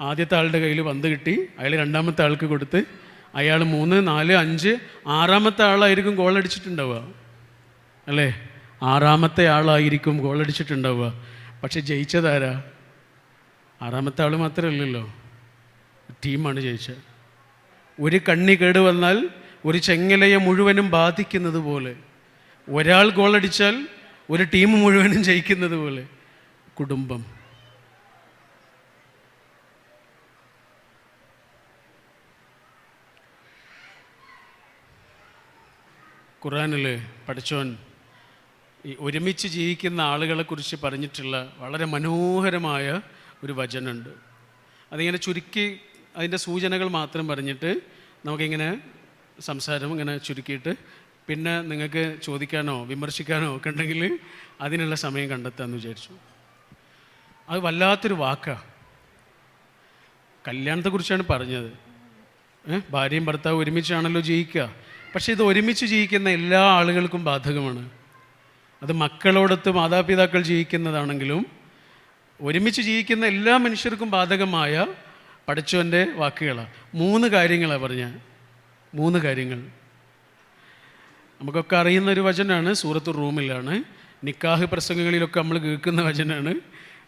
ആദ്യത്തെ ആളുടെ കയ്യിൽ പന്ത് കിട്ടി അയാൾ രണ്ടാമത്തെ ആൾക്ക് കൊടുത്ത് അയാൾ മൂന്ന് നാല് അഞ്ച് ആറാമത്തെ ആളായിരിക്കും ഗോൾ അടിച്ചിട്ടുണ്ടാവുക. അല്ലേ? ആറാമത്തെ ആളായിരിക്കും ഗോൾ അടിച്ചിട്ടുണ്ടാവുക. പക്ഷെ ജയിച്ചതാരാ ആറാമത്തെ ആൾ മാത്രമല്ലല്ലോ. ടീമാണ് ജയിച്ചത്. ഒരു കണ്ണി കേട് വന്നാൽ ഒരു ചെങ്ങലയെ മുഴുവനും ബാധിക്കുന്നത് പോലെ ഒരാൾ ഗോളടിച്ചാൽ ഒരു ടീം മുഴുവനും ജയിക്കുന്നത് പോലെ കുടുംബം. ഖുറാനിൽ പഠിച്ചോൻ ഈ ഒരുമിച്ച് ജീവിക്കുന്ന ആളുകളെക്കുറിച്ച് പറഞ്ഞിട്ടുള്ള വളരെ മനോഹരമായ ഒരു വചനമുണ്ട്. അതിങ്ങനെ ചുരുക്കി അതിന്റെ സൂചനകൾ മാത്രം പറഞ്ഞിട്ട് നമുക്കിങ്ങനെ സംസാരം ഇങ്ങനെ ചുരുക്കിയിട്ട് പിന്നെ നിങ്ങൾക്ക് ചോദിക്കാനോ വിമർശിക്കാനോ ഒക്കെ ഉണ്ടെങ്കിൽ അതിനുള്ള സമയം കണ്ടെത്താമെന്ന് വിചാരിച്ചു. അത് വല്ലാത്തൊരു വാക്കാണ് കല്യാണത്തെക്കുറിച്ചാണ് പറഞ്ഞത്. ഭാര്യയും ഭർത്താവ് ഒരുമിച്ചാണല്ലോ ജീവിക്കുക. പക്ഷേ ഇത് ഒരുമിച്ച് ജീവിക്കുന്ന എല്ലാ ആളുകൾക്കും ബാധകമാണ്. അത് മക്കളോടൊത്ത് മാതാപിതാക്കൾ ജീവിക്കുന്നതാണെങ്കിലും ഒരുമിച്ച് ജീവിക്കുന്ന എല്ലാ മനുഷ്യർക്കും ബാധകമായ പഠിച്ചവന്റെ വാക്കുകളാണ് മൂന്ന് കാര്യങ്ങളാണ് പറഞ്ഞ മൂന്ന് കാര്യങ്ങൾ. നമുക്കൊക്കെ അറിയുന്ന ഒരു വചനമാണ് സൂറത്ത് റൂമിലാണ്. നിക്കാഹ് പ്രസംഗങ്ങളിലൊക്കെ നമ്മൾ കേൾക്കുന്ന വചനമാണ്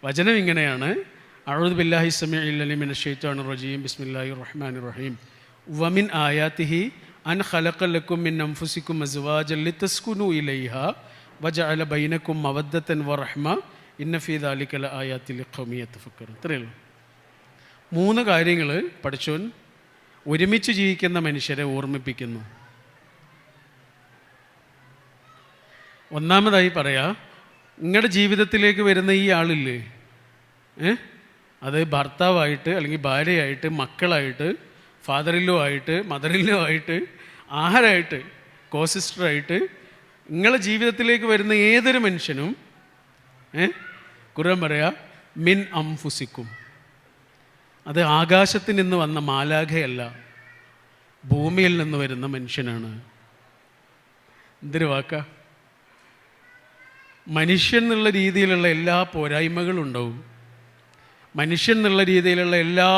വചനം ഇങ്ങനെയാണ്. അഴുദ് ബില്ലാഹി സമീമിൻ മിനഷെയ്ത്താണ് റജീം. ബിസ്മില്ലാഹി റഹ്മാൻ റഹീം. വമിൻ ആയാത്തിഹി അൻ ഖലഖലക്കും മിൻ അംഫുസിക്കും അസ്വാജൻ തസ്കുനു ഇലൈഹ വജഅല ബൈനക്കും മവദ്ദത്തൻ വറഹ്മ ഇന്ന ഫീ ദാലിക ആയാത്തിൽ ലിഖൗമി യതഫക്കറുൻ ഇത്രയേ ഉള്ളൂ. മൂന്ന് കാര്യങ്ങൾ പഠിച്ചോൻ ഒരുമിച്ച് ജീവിക്കുന്ന മനുഷ്യരെ ഓർമ്മിപ്പിക്കുന്നു. ഒന്നാമതായി പറയാ നിങ്ങളുടെ ജീവിതത്തിലേക്ക് വരുന്ന ഈ ആളില്ലേ? ഏ? അത് ഭർത്താവായിട്ട് അല്ലെങ്കിൽ ഭാര്യയായിട്ട് മക്കളായിട്ട് ഫാദറിലോ ആയിട്ട് മദറിലോ ആയിട്ട് ആഹാരമായിട്ട് കോസിസ്റ്ററായിട്ട് നിങ്ങളുടെ ജീവിതത്തിലേക്ക് വരുന്ന ഏതൊരു മനുഷ്യനും ഏ? കുറാൻ പറയാ മിൻ അംഫുസിക്കും. അത് ആകാശത്തിൽ നിന്ന് വന്ന മാലാഖയല്ല ഭൂമിയിൽ നിന്ന് വരുന്ന മനുഷ്യനാണ്. എന്തൊരു വാക്ക? മനുഷ്യൻ എന്നുള്ള രീതിയിലുള്ള എല്ലാ പോരായ്മകളും ഉണ്ടാവും മനുഷ്യൻ എന്നുള്ള രീതിയിലുള്ള എല്ലാ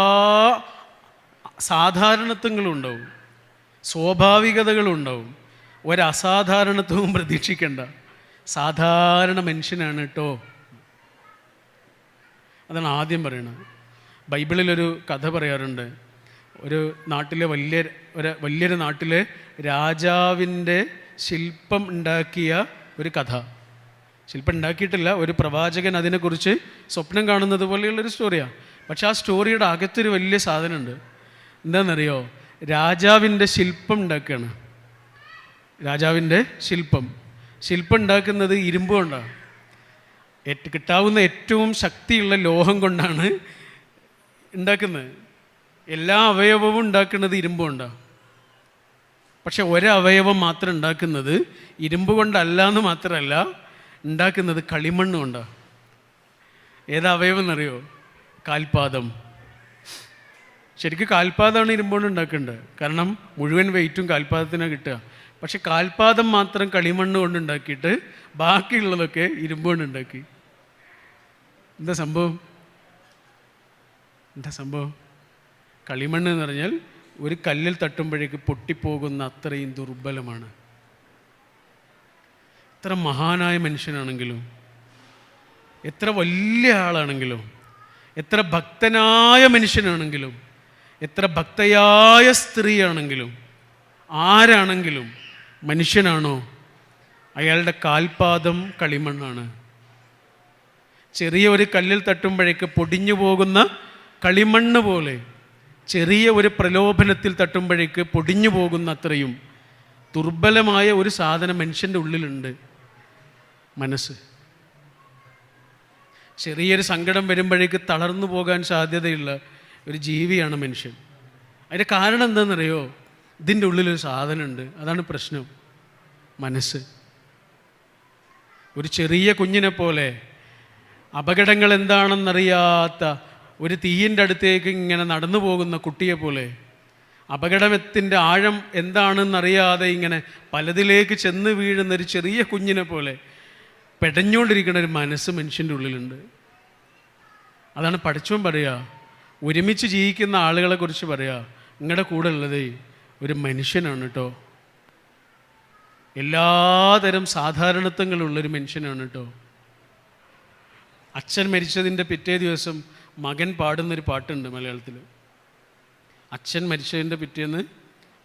സാധാരണത്വങ്ങളും ഉണ്ടാവും. സ്വാഭാവികതകളും ഉണ്ടാവും ഒരസാധാരണത്വവും പ്രതീക്ഷിക്കേണ്ട. സാധാരണ മനുഷ്യനാണ് കേട്ടോ. അതാണ് ആദ്യം പറയുന്നത് ബൈബിളിലൊരു കഥ പറയാറുണ്ട്. ഒരു നാട്ടിലെ വലിയ ഒരു വലിയൊരു നാട്ടിലെ രാജാവിന്റെ ശില്പം ഉണ്ടാക്കിയ ഒരു കഥ. ശില്പം ഉണ്ടാക്കിയിട്ടില്ല ഒരു പ്രവാചകൻ അതിനെക്കുറിച്ച് സ്വപ്നം കാണുന്നത് പോലെയുള്ളൊരു സ്റ്റോറിയാണ് പക്ഷെ ആ സ്റ്റോറിയുടെ അകത്തൊരു വലിയ സാധനമുണ്ട്. എന്താണെന്നറിയോ? രാജാവിന്റെ ശില്പം ഉണ്ടാക്കുകയാണ്. രാജാവിന്റെ ശില്പം. ശില്പം ഉണ്ടാക്കുന്നത് ഇരുമ്പ് കൊണ്ടാണ് കിട്ടാവുന്ന ഏറ്റവും ശക്തിയുള്ള ലോഹം കൊണ്ടാണ് ഉണ്ടാക്കുന്നത്? എല്ലാ അവയവവും ഉണ്ടാക്കുന്നത് ഇരുമ്പ് കൊണ്ടാണ് പക്ഷെ ഒരവയവം മാത്രം ഉണ്ടാക്കുന്നത് ഇരുമ്പ് കൊണ്ടല്ല എന്ന് മാത്രമല്ല ഉണ്ടാക്കുന്നത് കളിമണ്ണ് കൊണ്ടാണ് ഏത് അവയവം എന്നറിയോ? കാൽപാദം. ശരിക്കും കാൽപാദമാണ് ഇരുമ്പോണ്ട് ഉണ്ടാക്കേണ്ടത്. കാരണം മുഴുവൻ വെയിറ്റും കാൽപാദത്തിനാണ് കിട്ടുക. പക്ഷെ കാൽപാദം മാത്രം കളിമണ്ണ് കൊണ്ട് ഉണ്ടാക്കിയിട്ട് ബാക്കിയുള്ളതൊക്കെ ഇരുമ്പ് കൊണ്ട് ഉണ്ടാക്കി. എന്താ സംഭവം? എന്താ സംഭവം? കളിമണ്ണ് എന്ന് പറഞ്ഞാൽ ഒരു കല്ലിൽ തട്ടുമ്പോഴേക്ക് പൊട്ടിപ്പോകുന്ന അത്രയും ദുർബലമാണ്. എത്ര മഹാനായ മനുഷ്യനാണെങ്കിലും എത്ര വലിയ ആളാണെങ്കിലും എത്ര ഭക്തനായ മനുഷ്യനാണെങ്കിലും എത്ര ഭക്തയായ സ്ത്രീയാണെങ്കിലും ആരാണെങ്കിലും മനുഷ്യനാണോ? അയാളുടെ കാൽപാദം കളിമണ്ണാണ്. ചെറിയ ഒരു കല്ലിൽ തട്ടുമ്പോഴേക്ക് പൊടിഞ്ഞു പോകുന്ന കളിമണ്ണ് പോലെ ചെറിയ ഒരു പ്രലോഭനത്തിൽ തട്ടുമ്പോഴേക്ക് പൊടിഞ്ഞു പോകുന്ന അത്രയും ദുർബലമായ ഒരു സാധനം മനുഷ്യന്റെ ഉള്ളിലുണ്ട്. മനസ്സ്. ചെറിയൊരു സങ്കടം വരുമ്പോഴേക്ക് തളർന്നു പോകാൻ സാധ്യതയുള്ള ഒരു ജീവിയാണ് മനുഷ്യൻ. അതിന്റെ കാരണം എന്താണെന്നറിയോ? ഇതിന്റെ ഉള്ളിലൊരു സാധനമുണ്ട്. അതാണ് പ്രശ്നം. മനസ്സ്. ഒരു ചെറിയ കുഞ്ഞിനെ പോലെ അപകടങ്ങൾ എന്താണെന്നറിയാത്ത ഒരു തീയിന്റെ അടുത്തേക്ക് ഇങ്ങനെ നടന്നു പോകുന്ന കുട്ടിയെ പോലെ അപകടത്തിന്റെ ആഴം എന്താണെന്നറിയാതെ ഇങ്ങനെ പലതിലേക്ക് ചെന്ന് വീഴുന്ന ഒരു ചെറിയ കുഞ്ഞിനെ പോലെ പെടഞ്ഞുകൊണ്ടിരിക്കുന്ന ഒരു മനസ്സ് മനുഷ്യന്റെ ഉള്ളിലുണ്ട്. അതാണ് പഠിച്ചും പറയുക ഒരുമിച്ച് ജീവിക്കുന്ന ആളുകളെ കുറിച്ച് പറയുക നിങ്ങളുടെ കൂടെ ഉള്ളത് ഒരു മനുഷ്യനാണ് കേട്ടോ എല്ലാതരം സാധാരണത്വങ്ങളുള്ളൊരു മനുഷ്യനാണ് കേട്ടോ അച്ഛൻ മരിച്ചതിന്റെ പിറ്റേ ദിവസം മകൻ പാടുന്നൊരു പാട്ടുണ്ട് മലയാളത്തിൽ അച്ഛൻ മരിച്ചതിന്റെ പിറ്റേന്ന്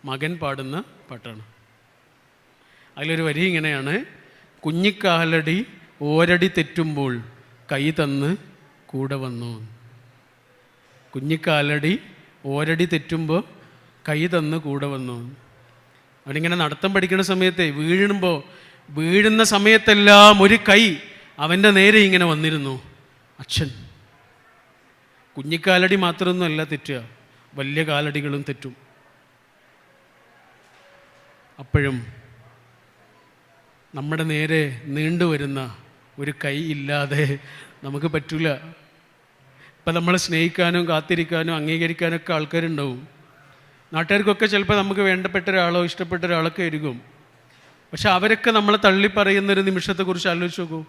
മകൻ പാടുന്ന പാട്ടാണ്. അതിലൊരു വരി ഇങ്ങനെയാണ്. കുഞ്ഞിക്കാലടി ഓരടി തെറ്റുമ്പോൾ കൈ തന്ന് കൂടെ വന്നു. കുഞ്ഞിക്കാലടി ഓരടി തെറ്റുമ്പോൾ കൈ തന്ന് കൂടെ വന്നു. അവനിങ്ങനെ നടത്തം പഠിക്കുന്ന സമയത്തെ വീഴുമ്പോൾ വീഴുന്ന സമയത്തെല്ലാം ഒരു കൈ അവന്റെ നേരെ ഇങ്ങനെ വന്നിരുന്നു. അച്ഛൻ. കുഞ്ഞിക്കാലടി മാത്രമൊന്നുമല്ല തെറ്റുക. വലിയ കാലടികളും തെറ്റും. അപ്പോഴും നമ്മുടെ നേരെ നീണ്ടുവരുന്ന ഒരു കൈ ഇല്ലാതെ നമുക്ക് പറ്റില്ല ഇപ്പം നമ്മളെ സ്നേഹിക്കാനും കാത്തിരിക്കാനും അംഗീകരിക്കാനൊക്കെ ആൾക്കാരുണ്ടാവും. നാട്ടുകാർക്കൊക്കെ ചിലപ്പോൾ നമുക്ക് വേണ്ടപ്പെട്ട ഒരാളോ ഇഷ്ടപ്പെട്ട ഒരാളൊക്കെ ഇരിക്കും പക്ഷെ അവരൊക്കെ നമ്മളെ തള്ളി പറയുന്ന ഒരു നിമിഷത്തെക്കുറിച്ച് ആലോചിച്ച് നോക്കൂ.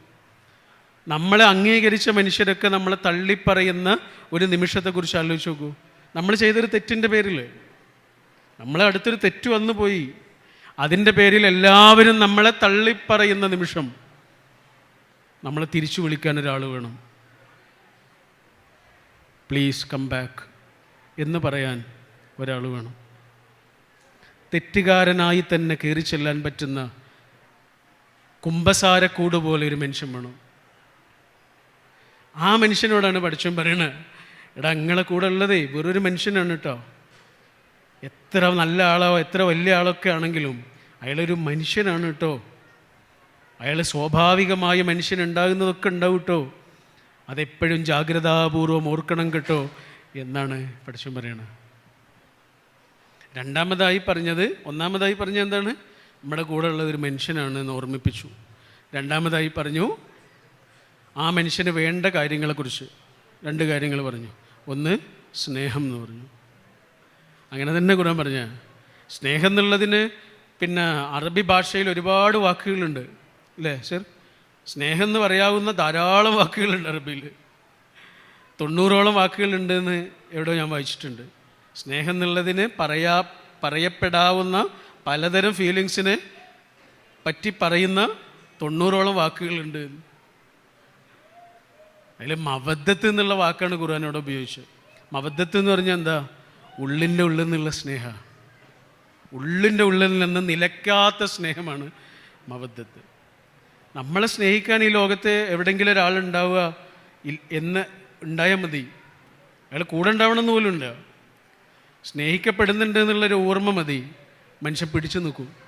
നമ്മളെ അംഗീകരിച്ച മനുഷ്യരൊക്കെ നമ്മളെ തള്ളിപ്പറയുന്ന ഒരു നിമിഷത്തെക്കുറിച്ച് ആലോചിച്ച് നോക്കൂ. നമ്മൾ ചെയ്തൊരു തെറ്റിന്റെ പേരിൽ നമ്മളെ അടുത്തൊരു തെറ്റ് വന്നു പോയി അതിന്റെ പേരിൽ എല്ലാവരും നമ്മളെ തള്ളിപ്പറയുന്ന നിമിഷം നമ്മളെ തിരിച്ചു വിളിക്കാൻ ഒരാൾ വേണം. പ്ലീസ് കം ബാക്ക് എന്ന് പറയാൻ ഒരാൾ വേണം. തെറ്റുകാരനായി തന്നെ കയറി ചെല്ലാൻ പറ്റുന്ന കുംഭസാരക്കൂട് പോലെ ഒരു മനുഷ്യൻ വേണം. ആ മനുഷ്യനോടാണ് പഠിച്ചും പറയണത് എടാ നിങ്ങളെ കൂടെ ഉള്ളതേ വെറൊരു മനുഷ്യനാണ് കേട്ടോ എത്ര നല്ല ആളോ എത്ര വലിയ ആളൊക്കെ ആണെങ്കിലും അയാളൊരു മനുഷ്യനാണ് കേട്ടോ അയാൾ സ്വാഭാവികമായ മനുഷ്യൻ ഉണ്ടാകുന്നതൊക്കെ ഉണ്ടാവും കേട്ടോ അതെപ്പോഴും ജാഗ്രതാപൂർവം ഓർക്കണം കേട്ടോ എന്നാണ് പഠിച്ചും പറയണത് രണ്ടാമതായി പറഞ്ഞത് ഒന്നാമതായി പറഞ്ഞ എന്താണ്? നമ്മുടെ കൂടെ ഉള്ളത് ഒരു മനുഷ്യനാണ് എന്ന് ഓർമ്മിപ്പിച്ചു. രണ്ടാമതായി പറഞ്ഞു ആ മനുഷ്യന് വേണ്ട കാര്യങ്ങളെക്കുറിച്ച് രണ്ട് കാര്യങ്ങൾ പറഞ്ഞു. ഒന്ന് സ്നേഹം എന്ന് പറഞ്ഞു. അങ്ങനെ തന്നെ ഖുറാൻ പറഞ്ഞ സ്നേഹം എന്നുള്ളതിന് പിന്നെ അറബി ഭാഷയിൽ ഒരുപാട് വാക്കുകളുണ്ട്. അല്ലേ സർ? സ്നേഹം എന്ന് പറയാവുന്ന ധാരാളം വാക്കുകളുണ്ട് അറബിയിൽ. തൊണ്ണൂറോളം വാക്കുകളുണ്ട് എന്ന് എവിടെയോ ഞാൻ വായിച്ചിട്ടുണ്ട്. സ്നേഹം എന്നുള്ളതിന് പറയാ പറയപ്പെടാവുന്ന പലതരം ഫീലിങ്സിനെ പറ്റി പറയുന്ന തൊണ്ണൂറോളം വാക്കുകളുണ്ട് അതിൽ മവദ്ദത്ത് എന്നുള്ള വാക്കാണ് ഖുർആാനോട് ഉപയോഗിച്ചത്. മവദ്ദത്ത് എന്ന് പറഞ്ഞാൽ എന്താ? ഉള്ളിന്റെ ഉള്ളിൽ നിന്നുള്ള സ്നേഹ. ഉള്ളിന്റെ ഉള്ളിൽ നിന്ന് നിലയ്ക്കാത്ത സ്നേഹമാണ് മവദ്ദത്ത് നമ്മളെ സ്നേഹിക്കാൻ ഈ ലോകത്ത് എവിടെയെങ്കിലും ഒരാളുണ്ടാവുക എന്ന് ഉണ്ടായാൽ മതി. അയാൾ കൂടെ ഉണ്ടാവണമെന്ന് പോലും ഉണ്ട് സ്നേഹിക്കപ്പെടുന്നുണ്ട് എന്നുള്ളൊരു ഓർമ്മ മതി. മനുഷ്യൻ പിടിച്ചു നിൽക്കും.